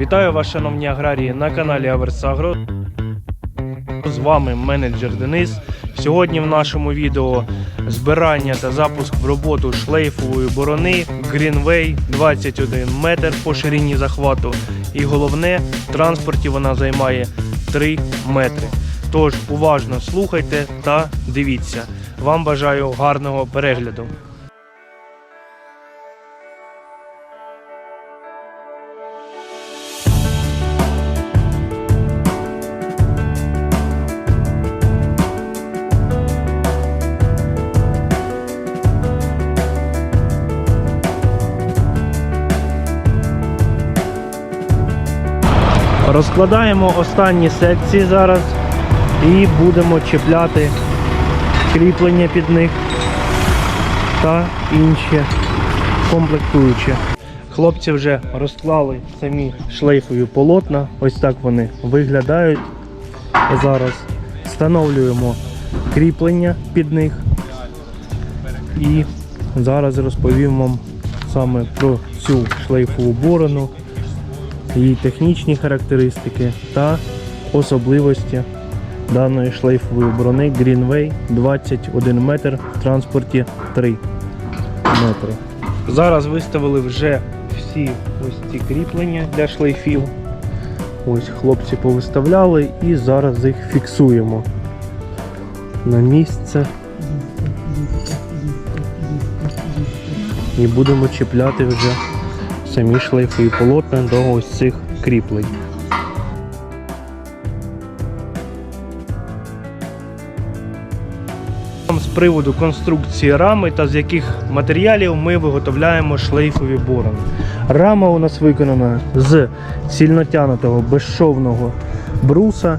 Вітаю вас, шановні аграрії, на каналі Аверсагро. З вами менеджер Денис. Сьогодні в нашому відео збирання та запуск в роботу шлейфової борони Greenway 21 метр по ширині захвату. І головне, в транспорті вона займає 3 метри. Тож уважно слухайте та дивіться. Вам бажаю гарного перегляду. Розкладаємо останні секції зараз і будемо чіпляти кріплення під них та інші комплектуючі. Хлопці вже розклали самі шлейфові полотна. Ось так вони виглядають. Зараз встановлюємо кріплення під них. І зараз розповім вам саме про цю шлейфову борону її технічні характеристики та особливості даної шлейфової брони Greenway 21 метр в транспорті 3 метри. Зараз виставили вже всі ось ці кріплення для шлейфів. Ось хлопці повиставляли і зараз їх фіксуємо на місце. І будемо чіпляти вже самі шлейфові полотна до ось цих кріплень. З приводу конструкції рами та з яких матеріалів ми виготовляємо шлейфові борони. Рама у нас виконана з сильнотянутого безшовного бруса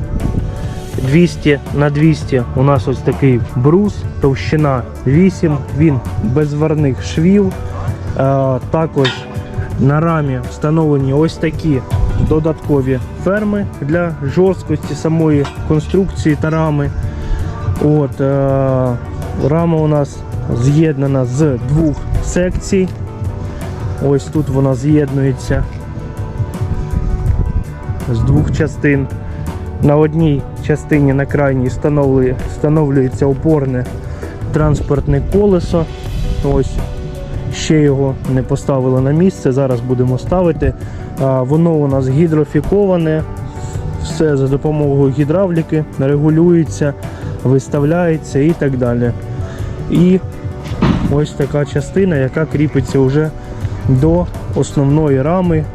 200 на 200 у нас ось такий брус, товщина 8, він без варних швів. Е, Також на рамі встановлені ось такі додаткові ферми для жорсткості самої конструкції та рами. От, е, рама у нас з'єднана з двох секцій. Ось тут вона з'єднується з двох частин. На одній частині на крайній встановлюється опорне транспортне колесо. Ось ще його не поставили на місце. Зараз будемо ставити. Воно у нас гідрофіковане. Все за допомогою гідравліки регулюється, виставляється і так далі. І ось така частина, яка кріпиться вже до основної рами,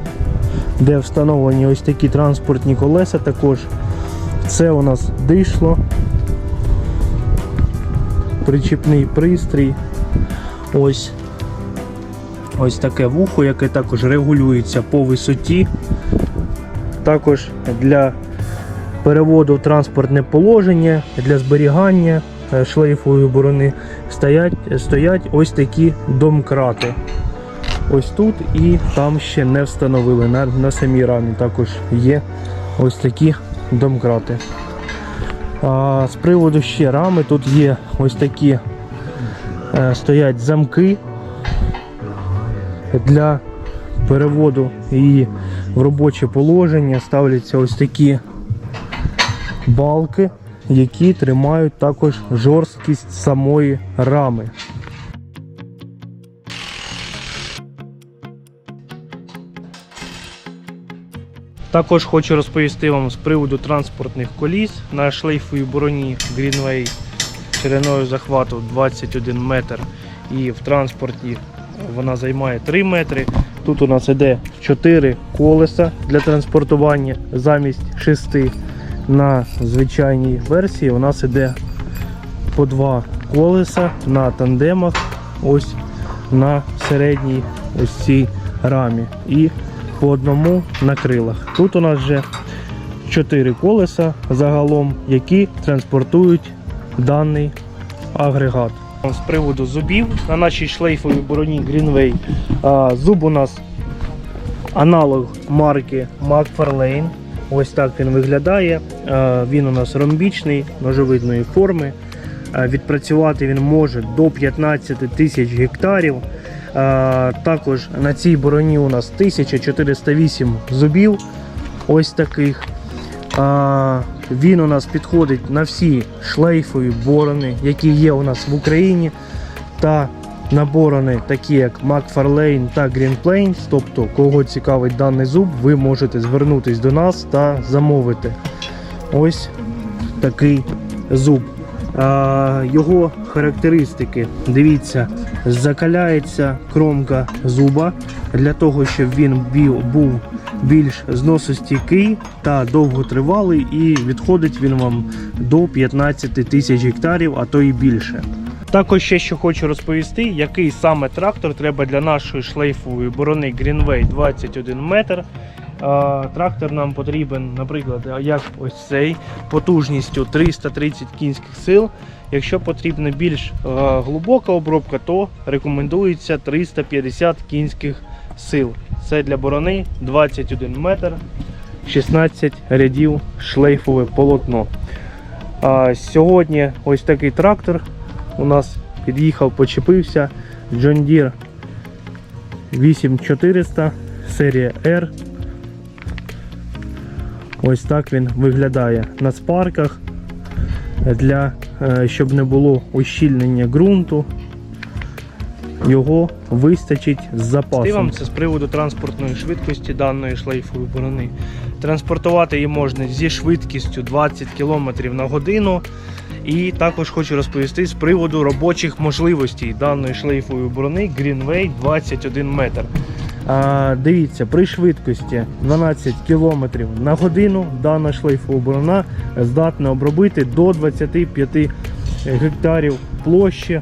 де встановлені ось такі транспортні колеса також. Це у нас дишло, причіпний пристрій. Ось ось таке вухо, яке також регулюється по висоті. Також для переводу в транспортне положення, для зберігання е, шлейфової борони стоять, стоять ось такі домкрати. Ось тут і там ще не встановили. На, на самій рамі також є ось такі домкрати. А, з приводу ще рами, тут є ось такі е, стоять замки для переводу її в робоче положення. Ставляться ось такі балки, які тримають також жорсткість самої рами. Також хочу розповісти вам з приводу транспортних коліс на шлейфовій броні Greenway шириною захвату 21 метр і в транспорті вона займає 3 метри. Тут у нас іде 4 колеса для транспортування замість 6. На звичайній версії у нас іде по 2 колеса на тандемах, ось на середній ось цій рамі. І по одному на крилах. Тут у нас вже 4 колеса загалом, які транспортують даний агрегат. З приводу зубів на нашій шлейфовій броні Greenway. Зуб у нас аналог марки McFarlane. Ось так він виглядає. Він у нас ромбічний, ножовидної форми. Відпрацювати він може до 15 тисяч гектарів. Також на цій бороні у нас 1408 зубів. Ось таких. Він у нас підходить на всі шлейфові борони, які є у нас в Україні. Та на борони, такі як McFarlane та Plains. Тобто, кого цікавить даний зуб, ви можете звернутись до нас та замовити. Ось такий зуб. Його характеристики, дивіться, закаляється кромка зуба для того, щоб він був більш зносостійкий та довготривалий, і відходить він вам до 15 тисяч гектарів, а то і більше. Також ще що хочу розповісти, який саме трактор треба для нашої шлейфової борони Greenway 21 метр. Трактор нам потрібен, наприклад, як ось цей потужністю 330 кінських сил. Якщо потрібна більш глибока обробка, то рекомендується 350 кінських сил. Це для борони 21 метр, 16 рядів шлейфове полотно. Сьогодні ось такий трактор у нас під'їхав, почепився. John Deere 8400 серія R. Ось так він виглядає на спарках, для, е, щоб не було ущільнення ґрунту. Його вистачить з запасом. Вам це з приводу транспортної швидкості даної шлейфової борони. Транспортувати її можна зі швидкістю 20 км на годину. І також хочу розповісти з приводу робочих можливостей даної шлейфової борони Greenway 21 метр. А, дивіться, при швидкості 12 км на годину дана шлейфова борона здатна обробити до 25 гектарів площі.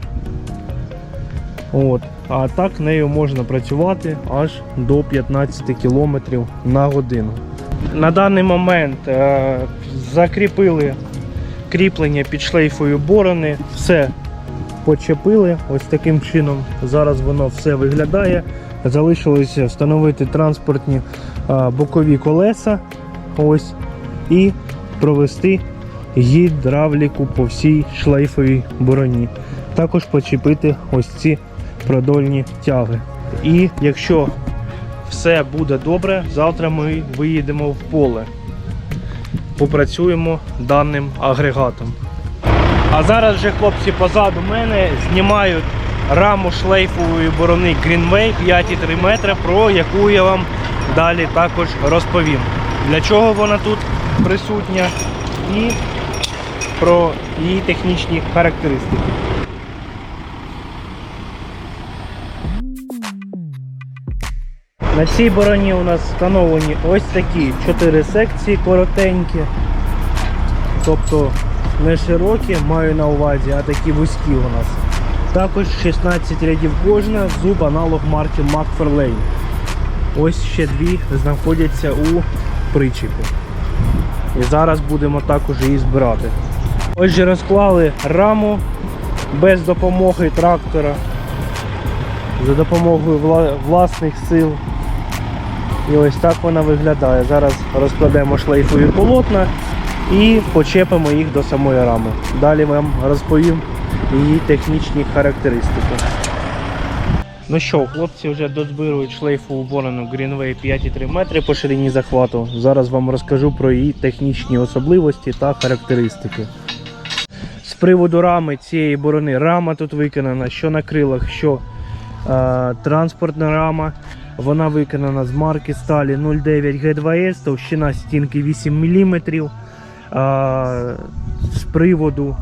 От. А так нею можна працювати аж до 15 км на годину. На даний момент е, закріпили кріплення під шлейфою борони, все почепили ось таким чином. Зараз воно все виглядає. Залишилося встановити транспортні бокові колеса ось, і провести гідравліку по всій шлейфовій бороні. Також почепити ось ці продольні тяги. І якщо все буде добре, завтра ми виїдемо в поле попрацюємо даним агрегатом. А зараз вже хлопці позаду мене знімають раму шлейфової борони Greenway 5,3 метра, про яку я вам далі також розповім. Для чого вона тут присутня і про її технічні характеристики. На цій бороні у нас встановлені ось такі 4 секції коротенькі. Тобто не широкі, маю на увазі, а такі вузькі у нас. Також 16 рядів кожна, зуб аналог марки McFarlane. Ось ще дві знаходяться у причепі. І зараз будемо також її збирати. Отже, розклали раму без допомоги трактора, за допомогою вла- власних сил. І ось так вона виглядає. Зараз розкладемо шлейфові полотна і почепимо їх до самої рами. Далі вам розповім її технічні характеристики. Ну що, хлопці вже дозбирують шлейфову борону Greenway 5,3 метри по ширині захвату. Зараз вам розкажу про її технічні особливості та характеристики. З приводу рами цієї борони, рама тут виконана що на крилах, що е, транспортна рама. Вона виконана з марки сталі 09 G2S, товщина стінки 8 мм. А, з приводу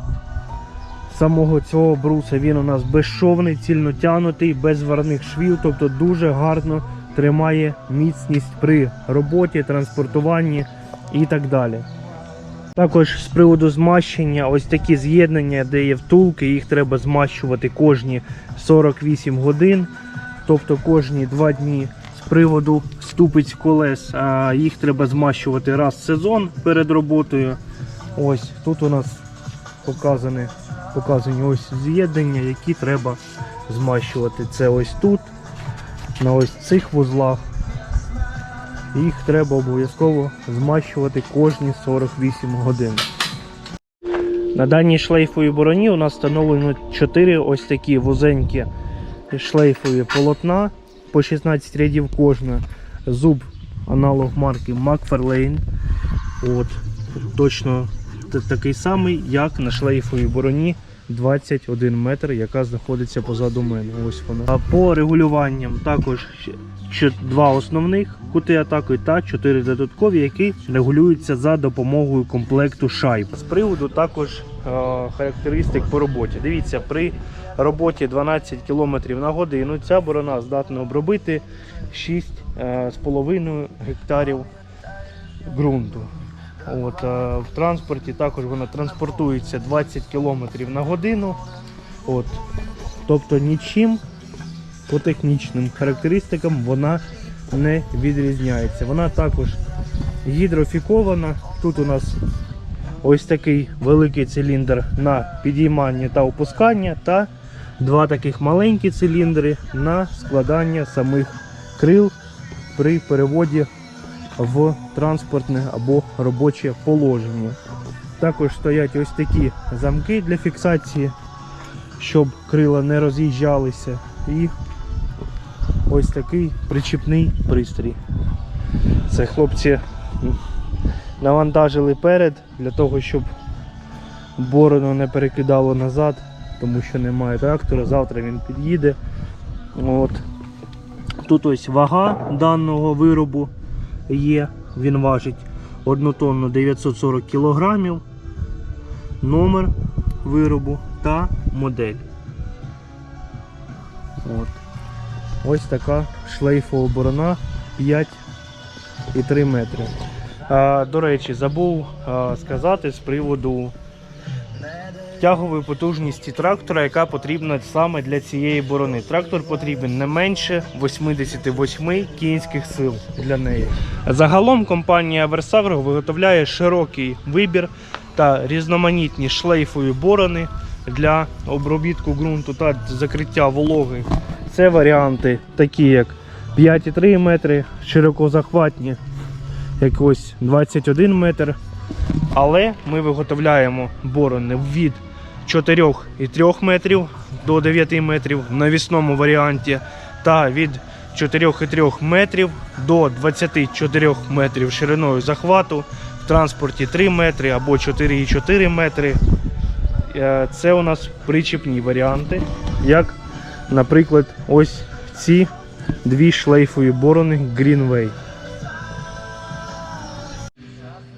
самого цього бруса він у нас безшовний, цільно тянутий, без зварних швів, тобто дуже гарно тримає міцність при роботі, транспортуванні і так далі. Також з приводу змащення, ось такі з'єднання, де є втулки, їх треба змащувати кожні 48 годин, тобто кожні 2 дні. З приводу ступиць колес, а, їх треба змащувати раз в сезон перед роботою. Ось тут у нас показані, показані ось з'єднання, які треба змащувати. Це ось тут, на ось цих вузлах. Їх треба обов'язково змащувати кожні 48 годин. На даній шлейфовій бороні у нас встановлено 4 ось такі вузенькі шлейфові полотна по 16 рядів кожна. Зуб аналог марки McFarlane. От, точно такий самий, як на шлейфовій бороні 21 метр, яка знаходиться позаду мене. Ось вона. А по регулюванням також два основних кути атаки та чотири додаткові, які регулюються за допомогою комплекту шайб. З приводу також е, характеристик по роботі. Дивіться, при роботі 12 км на годину ця борона здатна обробити 6,5 гектарів ґрунту. От, е, в транспорті також вона транспортується 20 км на годину. От, тобто нічим по технічним характеристикам вона не відрізняється. Вона також гідрофікована. Тут у нас ось такий великий циліндр на підіймання та опускання, та два таких маленькі циліндри на складання самих крил при переводі в транспортне або робоче положення. Також стоять ось такі замки для фіксації, щоб крила не роз'їжджалися. І ось такий причіпний пристрій. Це хлопці навантажили перед для того, щоб борону не перекидало назад, тому що немає трактора. Завтра він під'їде. От. Тут ось вага даного виробу є. Він важить 1 тонну 940 кілограмів, номер виробу та модель. От. Ось така шлейфова борона 5,3 метри. До речі, забув сказати з приводу тягової потужності трактора, яка потрібна саме для цієї борони. Трактор потрібен не менше 88 кінських сил для неї. Загалом компанія Versagro виготовляє широкий вибір та різноманітні шлейфові борони для обробітку ґрунту та закриття вологи. Це варіанти такі, як 5,3 метри, широкозахватні, як ось 21 метр. Але ми виготовляємо борони від 4,3 метрів до 9 метрів в навісному варіанті та від 4,3 метрів до 24 метрів шириною захвату в транспорті 3 метри або 4,4 метри. Е, Це у нас причіпні варіанти, як, наприклад, ось ці дві шлейфові борони Greenway.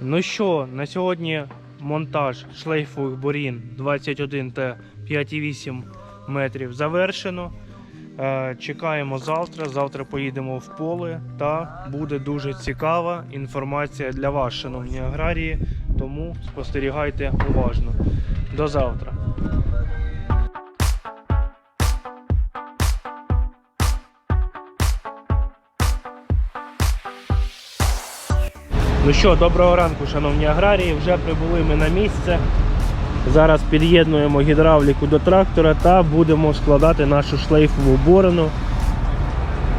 Ну що, на сьогодні монтаж шлейфових борін 21 та 5,8 метрів завершено. Е, Чекаємо завтра. Завтра поїдемо в поле та буде дуже цікава інформація для вас, шановні аграрії. Тому спостерігайте уважно. До завтра. Ну що, доброго ранку, шановні аграрії. Вже прибули ми на місце. Зараз під'єднуємо гідравліку до трактора та будемо складати нашу шлейфову борону.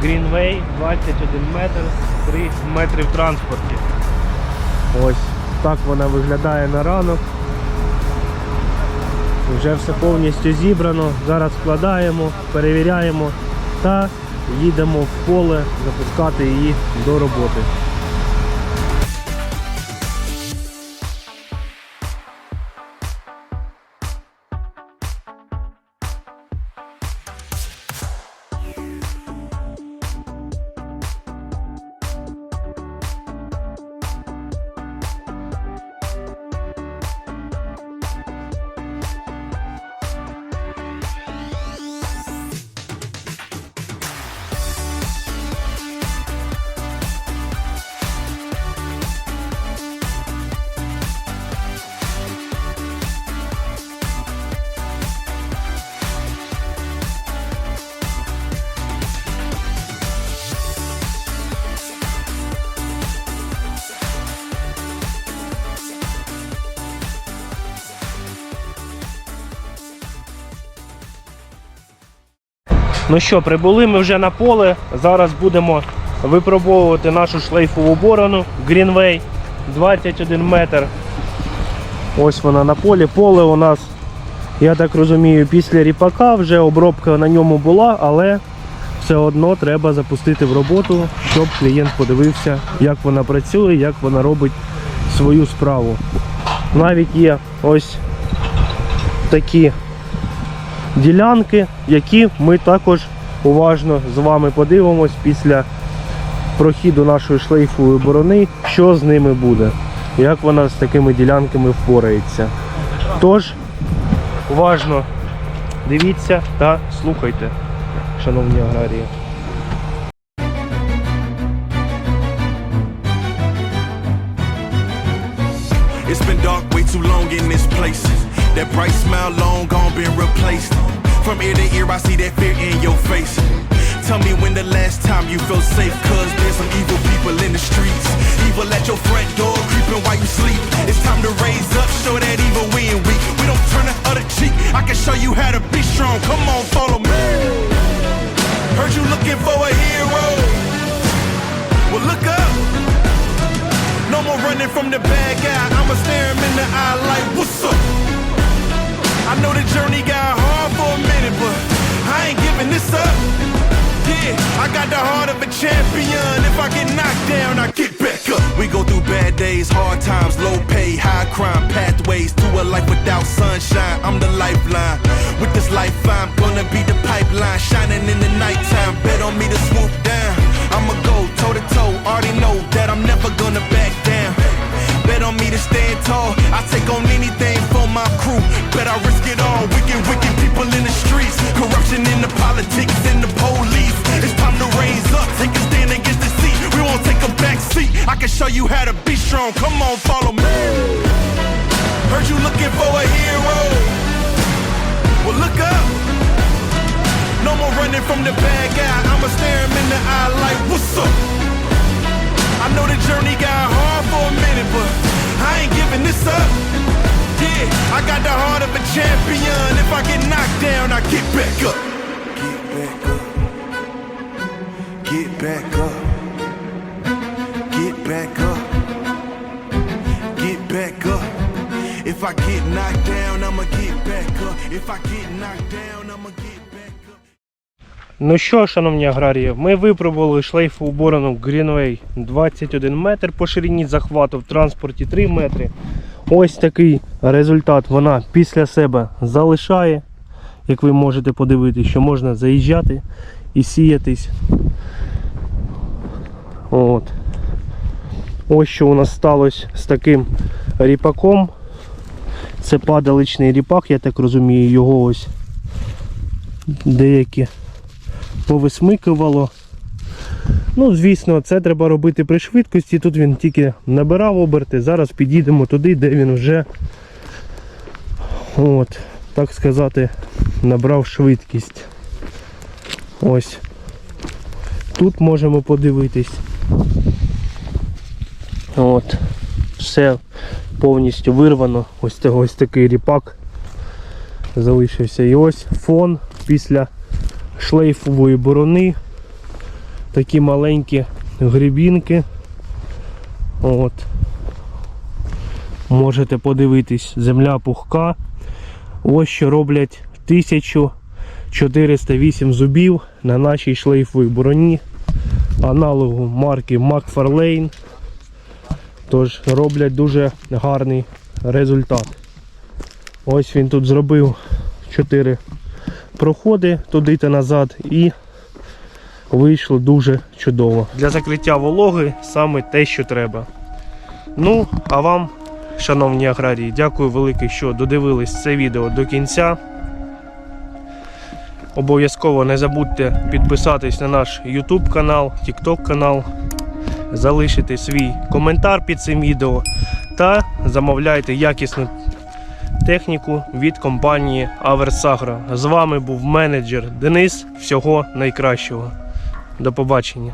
Greenway 21 метр 3 метри в транспорті. Ось так вона виглядає на ранок. Вже все повністю зібрано. Зараз складаємо, перевіряємо та їдемо в поле запускати її до роботи. Ну що, прибули ми вже на поле. Зараз будемо випробовувати нашу шлейфову борону Greenway 21 метр. Ось вона на полі. Поле у нас Я так розумію, після ріпака вже обробка на ньому була, але все одно треба запустити в роботу, щоб клієнт подивився, як вона працює, як вона робить свою справу. Навіть є ось такі ділянки, які ми також уважно з вами подивимось після прохіду нашої шлейфової борони, що з ними буде, як вона з такими ділянками впорається. Тож, уважно дивіться та слухайте, шановні аграрії. It's been dark way too long in this place. That bright smile long gone been replaced. From ear to ear, I see that fear in your face. Tell me when the last time you felt safe, cause there's some evil people in the streets. Evil at your front door, creeping while you sleep. It's time to raise up, show that champion. If I get knocked down, I get back up. We go through bad days, hard times, low pay, high crime, pathways to a life without sunshine. I'm the lifeline. With this life, I'm gonna be the pipeline, shining in the nighttime. Bet on me to swoop down. I'ma go toe to toe. Already know that I'm never gonna back down. Bet on me to stand tall. I take on anything for my crew. Bet I risk it all. Wicked, wicked people in the streets. Corruption in the politics and the seat. I can show you how to be strong. Come on, follow me. Heard you looking for a hero. Well, look up. No more running from the bad guy. I'ma stare him in the eye like, what's up? I know the journey got hard for a minute, but I ain't giving this up. Yeah, I got the heart of a champion. If I get knocked down, I get back up. Get back up. Get back up. Get back up. Get back up. If I get knocked down, I'ma get back up. If I get knocked down, I'ma get back up. Ну що, шановні аграрії, ми випробували шлейфову борону Greenway 21 метр по ширині захвату в транспорті 3 метри. Ось такий результат вона після себе залишає. Як ви можете подивитися, що можна заїжджати і сіятись. От. Ось що у нас сталося з таким ріпаком. Це падаличний ріпак, я так розумію, його ось деякі повисмикувало. Ну, звісно, це треба робити при швидкості. Тут він тільки набирав оберти. Зараз підійдемо туди, де він вже, от, так сказати, набрав швидкість. Ось. Тут можемо подивитись. От. Все повністю вирвано. Ось, це- ось такий ріпак залишився. І ось фон після шлейфової борони. Такі маленькі грибінки. От. Можете подивитись, земля пухка. Ось що роблять 1408 зубів на нашій шлейфовій броні. Аналогу марки Макфарлейн. Тож роблять дуже гарний результат. Ось він тут зробив 4 проходи туди та назад і вийшло дуже чудово. Для закриття вологи саме те, що треба. Ну, а вам, шановні аграрії, дякую велике, що додивились це відео до кінця. Обов'язково не забудьте підписатись на наш YouTube канал, TikTok канал, залишити свій коментар під цим відео та замовляйте якісну техніку від компанії Аверсагра. З вами був менеджер Денис. Всього найкращого. До побачення.